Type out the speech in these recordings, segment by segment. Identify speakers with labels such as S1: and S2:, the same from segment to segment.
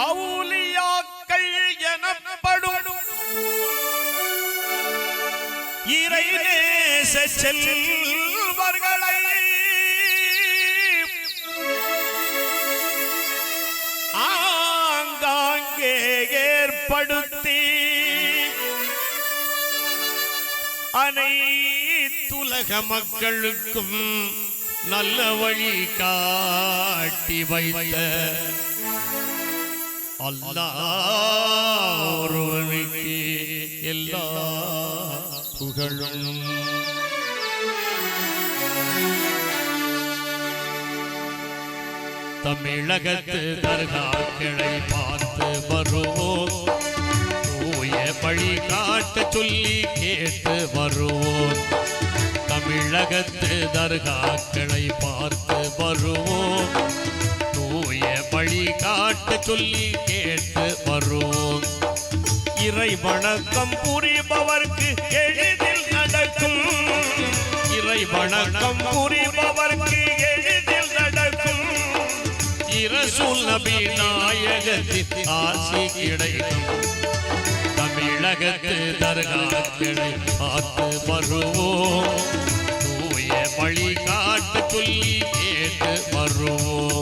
S1: அவுலியாக்கள் எனப்படும். இறை நேச செல்வர்களை ஆங்காங்கே ஏற்படுத்தி அனைத்துலக மக்களுக்கும் நல்ல வழி காட்டி வைத்த அல்லாஹ் எல்லா புகழும் தமிழகத்து தர்காக்களை பார்த்து வருவோம் தூய வழி காட்ட சொல்லி கேட்டு வருவோம். தமிழகத்து தர்காக்களை பார்த்து வருவோம். பாட்டு சொல்லி கேட்டு வருவோம். இறை வணக்கம் புரிபவர்க்கு எளிதில் நடக்கும். இறை வணக்கம் புரிபவர்க்கு எளிதில் நடக்கும். இரசூல் நபி நாயகத்தின் ஆசி கிடைக்கும். தமிழகத்து தர்காக்களை பார்த்து வருவோம். தூய வழிகாட்டு சொல்லி கேட்டு வருவோம்.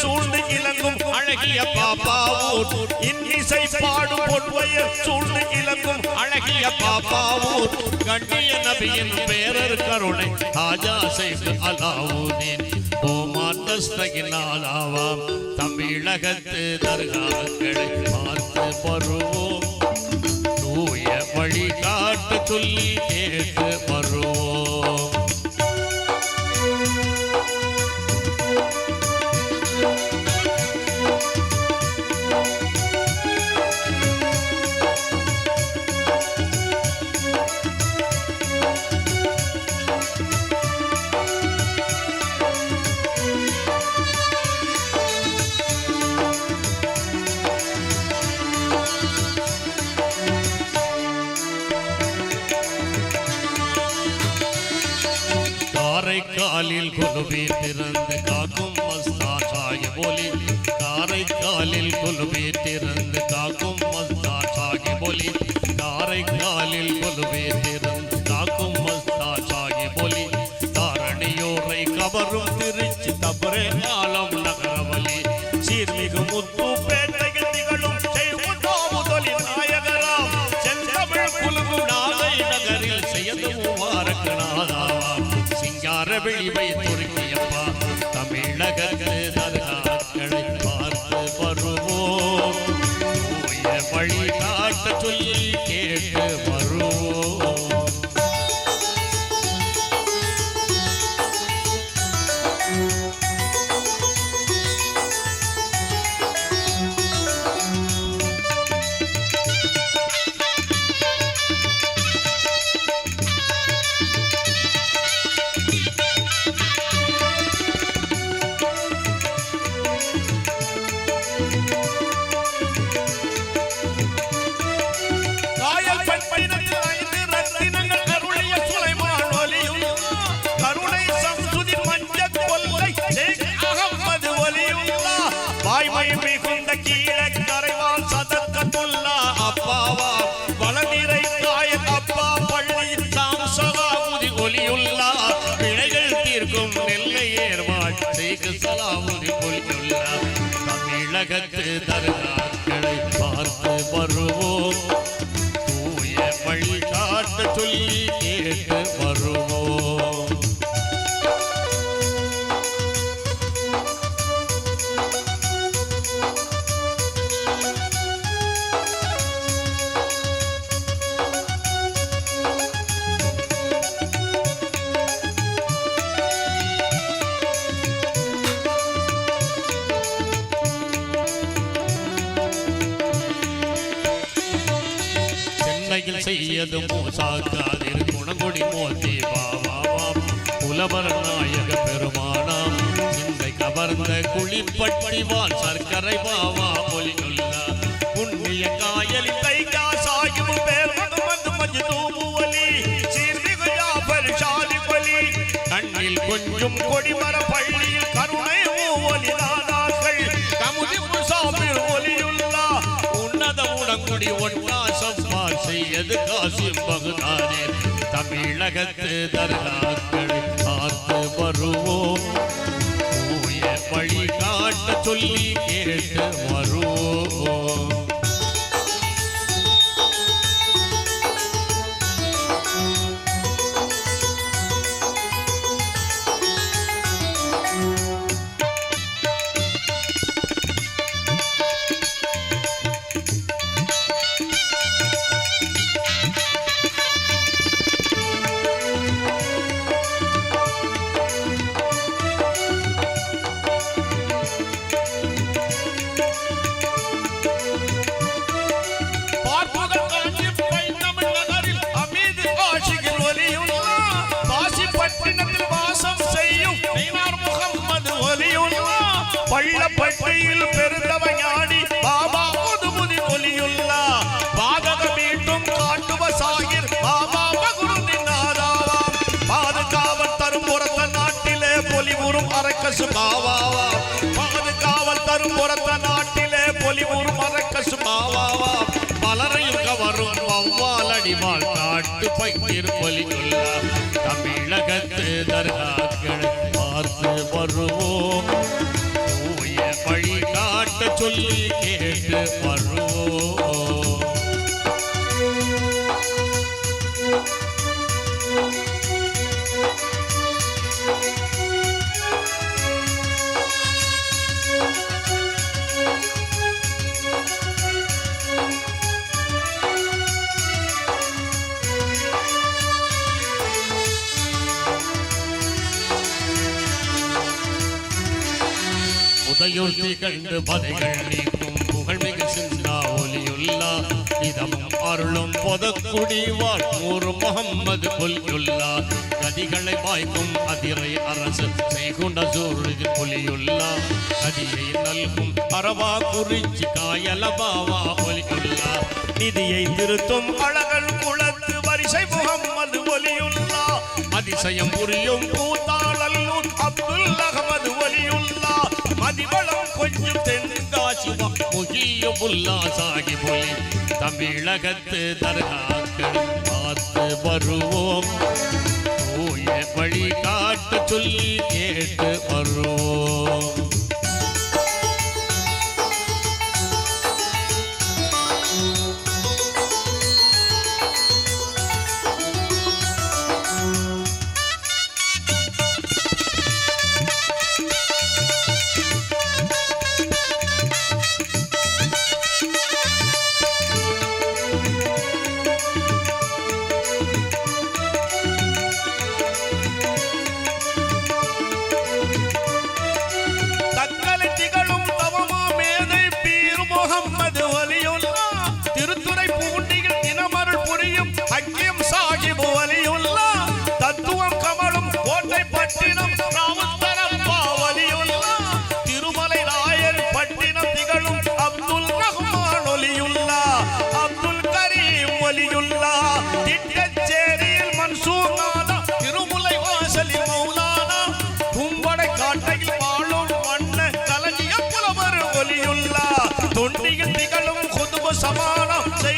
S1: சூழ்ந்து இலங்கும். அழகிய பாப்பாவூர். இன்னிசை பாடும் பொன்வயல் சூழ்ந்து இலங்கும். அழகிய பாப்பாவூர். கண்டிய நபியின் பேரர் கருணை. ராஜா செய்து அலாவுதீன். ஓமாத்தஸ்தகினாலாவாம் தமிழகத்து தர்காக்களை பார்த்து பருவோம். தூய வழிகாட்டு சொல்லி காரைக்காலில் குலுவி காட்ட சொல்லி தமிழகத்து தர்காக்களை பார்த்து வருவோம் தூய வழி காட்ட சொல்லி கேட்டு வருவோம்
S2: புலவர் நாயக பெருமானாம் சிந்தை கவர்ந்த குளிப்பட்டிவால் சர்க்கரை பாவா மொழியுள்ளா புண்ணிய காயல்
S1: தைகா சாகிபு
S2: கண்ணில் கொஞ்சம்
S1: கொடிமர பள்ளியில் கருணை ஒலி நாதாக்கள். கமுதி முசாமில் ஒலியுள்ளா
S2: உன்னத உடங்குடி ஒன்னா சம்பார் செய்யது காசிம் பகுதானே. தமிழகத்து தர்காக்களை காத்து வருவோம். தூய காட்ட சொல்லி கேட்டு
S1: வரும் பட்டினத்தில் வாசம் செய்யும் நெய்னார் முகம்மது ஒலியுல்லா. பள்ளப்பட்டியில் பெருந்தவ ஞானி பாபா முதுமுதி ஒலியுல்லா. பாதக மீண்டும் காட்டுவ சாகிர் பாபா மகுருந்தின் நாதாவாம். பாதுகாவல் தரும் புறத்த நாட்டிலே பொலிவுறும் அரக்கசு பாவாவா பாதுகாவல் தரும் புறத்த நாட்டிலே பொலிவுறும் அரக்கசு பாவாவா
S2: பலரையும் கவரும் வௌவாலடிவாள் காட்டு பயிர் பொலியுள்ளா தமிழகத்து தர்காக்களை பார்த்து வருவோம். தூய வழி காட்ட சொல்லி கேட்டு வருவோம் உதயுர்த்தி கண்டு பதைகள் நீக்கும் புகழ்மிகு சிந்தா ஒலியுல்லா. இதமும் அருளும் பொதக்குடி வாழ்மூர் முகம்மது புலியுல்லா கதிகளை வாய்க்கும் அதிரை அரசு செய்குண்ட சூழ்நிதி புலியுல்லா கதியை நல்கும் பரவா குறிச்சி காயலபாவா ஒலியுல்லா.
S1: நிதியை திருத்தும் அழகன் குளத்து வரிசை முகம்மது ஒலியுல்லா.
S2: அதிசயம் புரியும்
S1: பூத்தாளல்லூர் அப்துல் அகமது ஒலியுல்லா. மதிவளம் கொஞ்சம் தென்காசி
S2: முகியுல்லா சாகி போய் தமிழகத்து தர்காக்கள் பார்த்து வருவோம். தூய வழி காட்ட சொல்லி கேட்டு வருவோம்.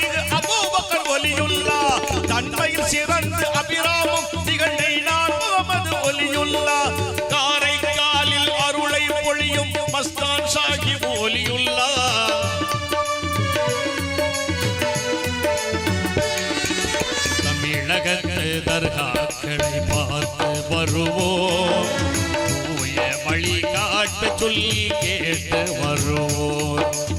S1: செய்து அபூபக்கர் ஒலியுள்ளா. தன்மையில் சிறந்து அபிராமம் திகழை நான் முகமது ஒலியுள்ளா. காரைக்காலில் அருளை பொழியும் மஸ்தான் சாஹிப் ஒலியுள்ளா.
S2: தமிழகத்து தர்காக்களை பார்த்து வருவோம். தூய வழி காட்ட சொல்லி கேட்டு வருவோம்.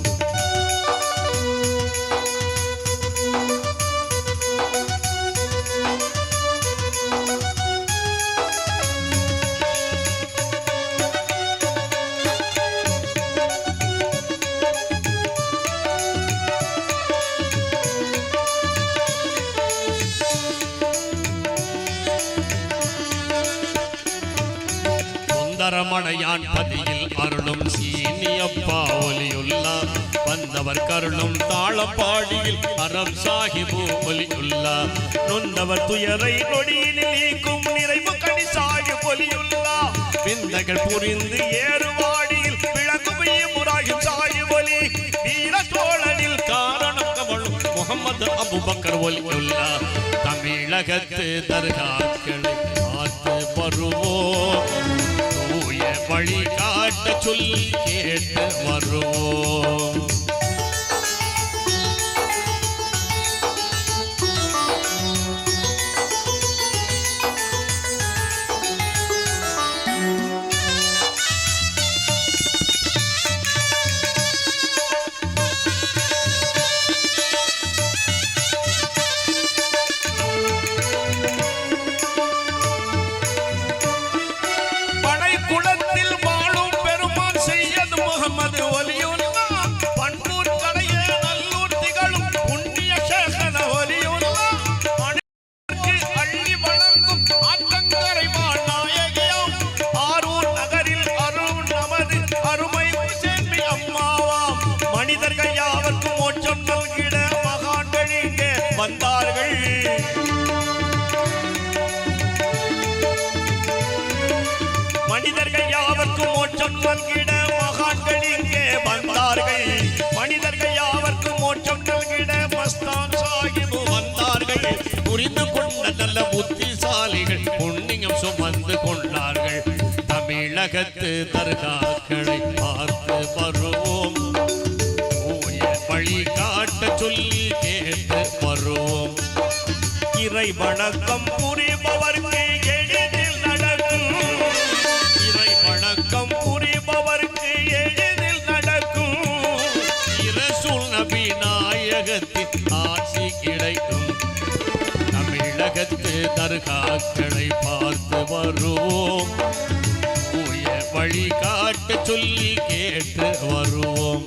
S2: அரமணையான் பதியில் அருளும் சீனியப்பா ஒலியுள்ளா. வந்தவர் கருளும் தாளப்பாடியில் அறம் சாஹிபு ஒலியுள்ளா.
S1: நொந்தவர் துயரை நொடியில் நீக்கும் நிறைவு கடி கணிசாகி பொலியுள்ளா
S2: விந்தகள் புரிந்து
S1: ஏறுவாடியில் விளங்கும் முறாயும் சாகி ஒலி. வீர சோழனில்
S2: காரணம் கமலும் முகமது அபுபக்கர் ஒலியுள்ளா. தமிழகத்து தர்காக்களை பார்த்து வருவோம். தூய வழி காட்ட சொல்லி கேட்டு வருவோம்.
S1: மோட்சம் மகான்கள் இங்கே வந்தார்கள். மனிதர்கள் யாவர்க்கும் மோட்சம் நல்கிட மஸ்தான் சாஹிபு வந்தார்கள்.
S2: புரிந்து கொண்ட நல்ல புத்திசாலிகள் புண்ணியம் சுமந்து கொண்டார்கள். தமிழகத்து தர்காக்களை பார்த்து வருவோம். வழி காட்ட சொல்லி கேட்டு வருவோம்.
S1: இறை வணக்கம்
S2: புரியும் கிடைக்கும் தமிழகத்து தர்காக்களை பார்த்து வருவோம் தூய வழி சொல்லி கேட்டு வருவோம்